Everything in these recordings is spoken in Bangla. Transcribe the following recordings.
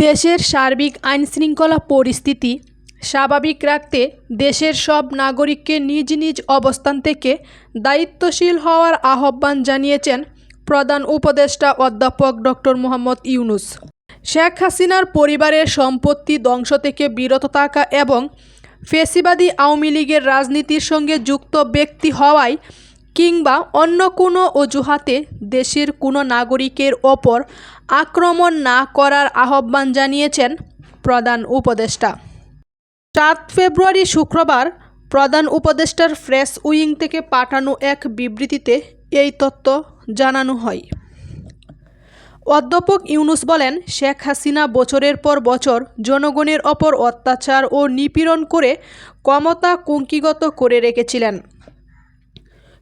দেশের সার্বিক আইনশৃঙ্খলা পরিস্থিতি স্বাভাবিক রাখতে দেশের সব নাগরিককে নিজ নিজ অবস্থান থেকে দায়িত্বশীল হওয়ার আহ্বান জানিয়েছেন প্রধান উপদেষ্টা অধ্যাপক ডক্টর মোহাম্মদ ইউনুস। শেখ হাসিনার পরিবারের সম্পত্তি ধ্বংস থেকে বিরত থাকা এবং ফেসিবাদী আওয়ামী লীগের রাজনীতির সঙ্গে যুক্ত ব্যক্তি হওয়ায় কিংবা অন্য কোনো অজুহাতে দেশের কোনো নাগরিকের ওপর আক্রমণ না করার আহ্বান জানিয়েছেন প্রধান উপদেষ্টা। সাত ফেব্রুয়ারি শুক্রবার প্রধান উপদেষ্টার ফ্রেশ উইং থেকে পাঠানো এক বিবৃতিতে এই তথ্য জানানো হয়। অধ্যাপক ইউনুস বলেন, শেখ হাসিনা বছরের পর বছর জনগণের ওপর অত্যাচার ও নিপীড়ন করে ক্ষমতা কুঙ্কিগত করে রেখেছিলেন।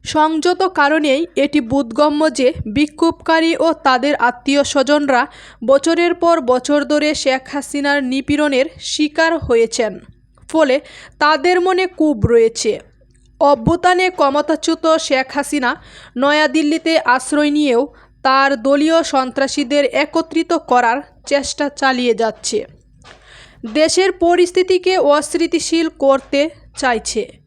সংযত কারণেই এটি বোধগম্য যে বিক্ষোভকারী ও তাদের আত্মীয় স্বজনরা বছরের পর বছর ধরে শেখ হাসিনার নিপীড়নের শিকার হয়েছেন। ফলে তাদের মনে কূপ রয়েছে। অভ্যুত্থানে ক্ষমতাচ্যুত শেখ হাসিনা নয়াদিল্লিতে আশ্রয় নিয়েও তার দলীয় সন্ত্রাসীদের একত্রিত করার চেষ্টা চালিয়ে যাচ্ছে। দেশের পরিস্থিতিকে অস্থিতিশীল করতে চাইছে।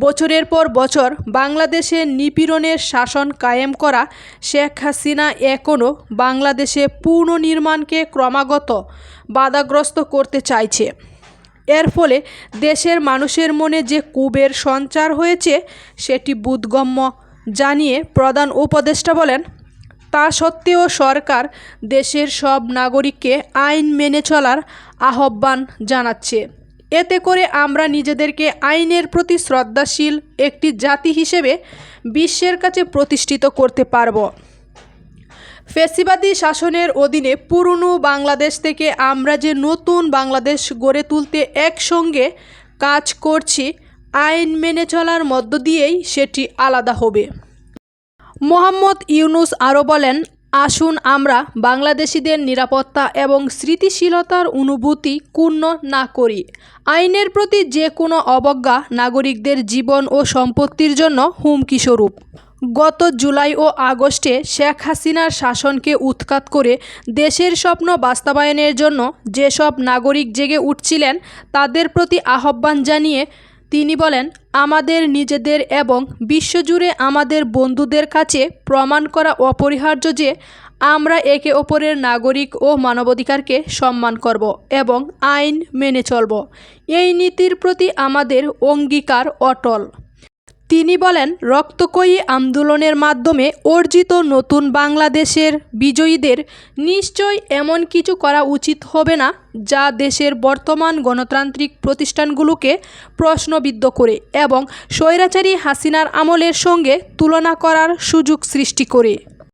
বছরের পর বছর বাংলাদেশে নিপীড়নের শাসন কায়েম করা শেখ হাসিনা এখনও বাংলাদেশে পুনর্নির্মাণকে ক্রমাগত বাধাগ্রস্ত করতে চাইছে। এর ফলে দেশের মানুষের মনে যে কুবের সঞ্চার হয়েছে, সেটি বোধগম্য জানিয়ে প্রধান উপদেষ্টা বলেন, তা সত্ত্বেও সরকার দেশের সব নাগরিককে আইন মেনে চলার আহ্বান জানাচ্ছে। এতে করে আমরা নিজেদেরকে আইনের প্রতি শ্রদ্ধাশীল একটি জাতি হিসেবে বিশ্বের কাছে প্রতিষ্ঠিত করতে পারব। ফেসিবাদী শাসনের অধীনে পুরনো বাংলাদেশ থেকে আমরা যে নতুন বাংলাদেশ গড়ে তুলতে একসঙ্গে কাজ করছি, আইন মেনে চলার মধ্য দিয়েই সেটি আলাদা হবে। মোহাম্মদ ইউনুস আরও বলেন আসুন আমরা বাংলাদেশিদের নিরাপত্তা এবং স্মৃতিশীলতার অনুভূতি ক্ষুণ্ণ না করি। আইনের প্রতি যে কোনো অবজ্ঞা নাগরিকদের জীবন ও সম্পত্তির জন্য হুমকি স্বরূপ। গত জুলাই ও আগস্টে শেখ হাসিনার শাসনকে উৎখাত করে দেশের স্বপ্ন বাস্তবায়নের জন্য যেসব নাগরিক জেগে উঠছিলেন, তাদের প্রতি আহ্বান জানিয়ে তিনি বলেন, আমাদের নিজেদের এবং বিশ্বজুড়ে আমাদের বন্ধুদের কাছে প্রমাণ করা অপরিহার্য যে আমরা একে অপরের নাগরিক ও মানবাধিকারকে সম্মান করব এবং আইন মেনে চলব। এই নীতির প্রতি আমাদের অঙ্গীকার অটল। তিনি বলেন, রক্তকয়ী আন্দোলনের মাধ্যমে অর্জিত নতুন বাংলাদেশের বিজয়ীদের নিশ্চয় এমন কিছু করা উচিত হবে না যা দেশের বর্তমান গণতান্ত্রিক প্রতিষ্ঠানগুলোকে প্রশ্নবিদ্ধ করে এবং স্বৈরাচারী হাসিনার আমলের সঙ্গে তুলনা করার সুযোগ সৃষ্টি করে।